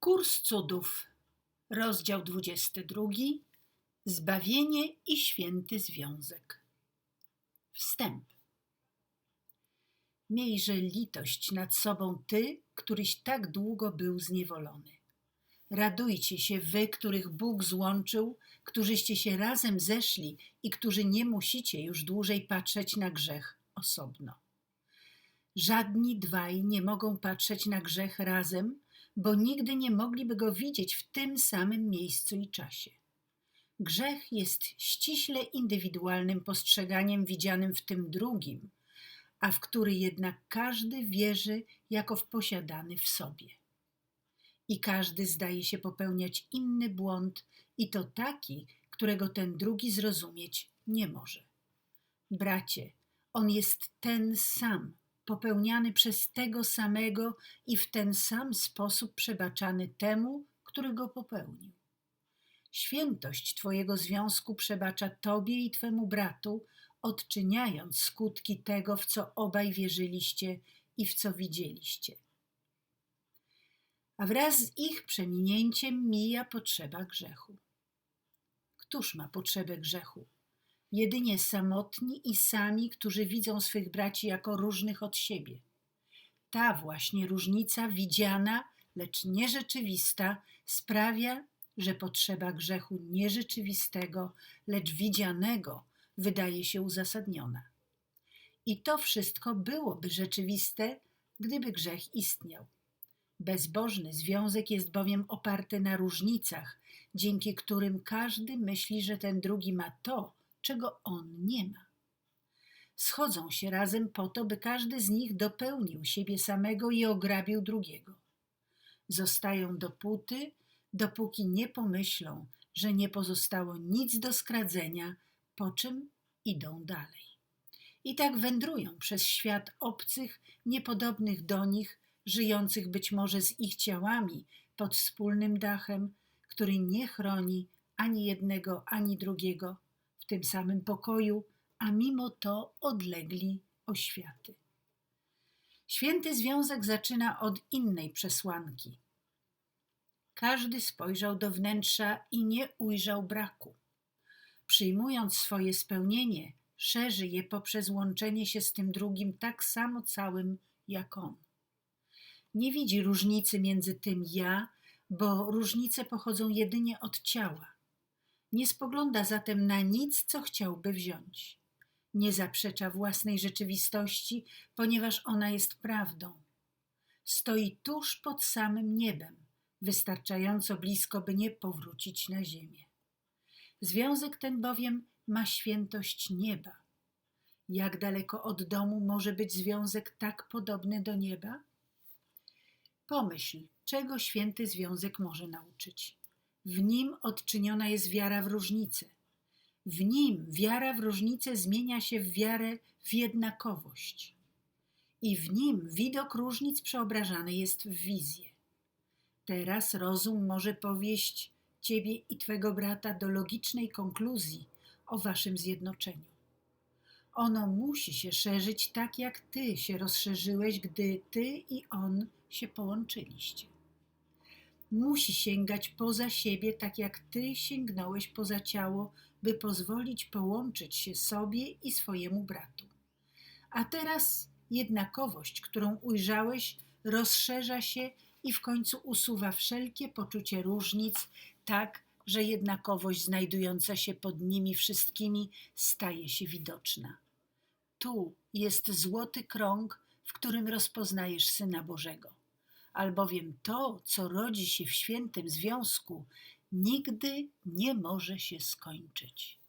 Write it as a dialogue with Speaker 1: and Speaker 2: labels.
Speaker 1: Kurs cudów, rozdział 22. Zbawienie i święty związek. Wstęp. Miejże litość nad sobą ty, któryś tak długo był zniewolony. Radujcie się wy, których Bóg złączył, którzyście się razem zeszli i którzy nie musicie już dłużej patrzeć na grzech osobno. Żadni dwaj nie mogą patrzeć na grzech razem, bo nigdy nie mogliby go widzieć w tym samym miejscu i czasie. Grzech jest ściśle indywidualnym postrzeganiem widzianym w tym drugim, a w który jednak każdy wierzy jako w posiadany w sobie. I każdy zdaje się popełniać inny błąd, i to taki, którego ten drugi zrozumieć nie może. Bracie, on jest ten sam, popełniany przez tego samego i w ten sam sposób przebaczany temu, który go popełnił. Świętość Twojego związku przebacza Tobie i Twemu bratu, odczyniając skutki tego, w co obaj wierzyliście i w co widzieliście. A wraz z ich przeminięciem mija potrzeba grzechu. Któż ma potrzebę grzechu? Jedynie samotni i sami, którzy widzą swych braci jako różnych od siebie. Ta właśnie różnica widziana, lecz nierzeczywista, sprawia, że potrzeba grzechu nierzeczywistego, lecz widzianego wydaje się uzasadniona. I to wszystko byłoby rzeczywiste, gdyby grzech istniał. Bezbożny związek jest bowiem oparty na różnicach, dzięki którym każdy myśli, że ten drugi ma to, czego on nie ma. Schodzą się razem po to, by każdy z nich dopełnił siebie samego i ograbił drugiego. Zostają dopóty, dopóki nie pomyślą, że nie pozostało nic do skradzenia, po czym idą dalej. I tak wędrują przez świat obcych, niepodobnych do nich, żyjących być może z ich ciałami pod wspólnym dachem, który nie chroni ani jednego, ani drugiego, tym samym pokoju, a mimo to odlegli oświaty. Święty Związek zaczyna od innej przesłanki. Każdy spojrzał do wnętrza i nie ujrzał braku. Przyjmując swoje spełnienie, szerzy je poprzez łączenie się z tym drugim tak samo całym jak on. Nie widzi różnicy między tym ja, bo różnice pochodzą jedynie od ciała. Nie spogląda zatem na nic, co chciałby wziąć. Nie zaprzecza własnej rzeczywistości, ponieważ ona jest prawdą. Stoi tuż pod samym niebem, wystarczająco blisko, by nie powrócić na ziemię. Związek ten bowiem ma świętość nieba. Jak daleko od domu może być związek tak podobny do nieba? Pomyśl, czego święty związek może nauczyć. W nim odczyniona jest wiara w różnicę. W nim wiara w różnicę zmienia się w wiarę w jednakowość. I w nim widok różnic przeobrażany jest w wizję. Teraz rozum może powieść Ciebie i Twego brata do logicznej konkluzji o Waszym zjednoczeniu. Ono musi się szerzyć tak, jak Ty się rozszerzyłeś, gdy Ty i On się połączyliście musi sięgać poza siebie, tak jak ty sięgnąłeś poza ciało, by pozwolić połączyć się sobie i swojemu bratu. A teraz jednakowość, którą ujrzałeś, rozszerza się i w końcu usuwa wszelkie poczucie różnic, tak, że jednakowość znajdująca się pod nimi wszystkimi staje się widoczna. Tu jest złoty krąg, w którym rozpoznajesz Syna Bożego albowiem to, co rodzi się w świętym związku, nigdy nie może się skończyć.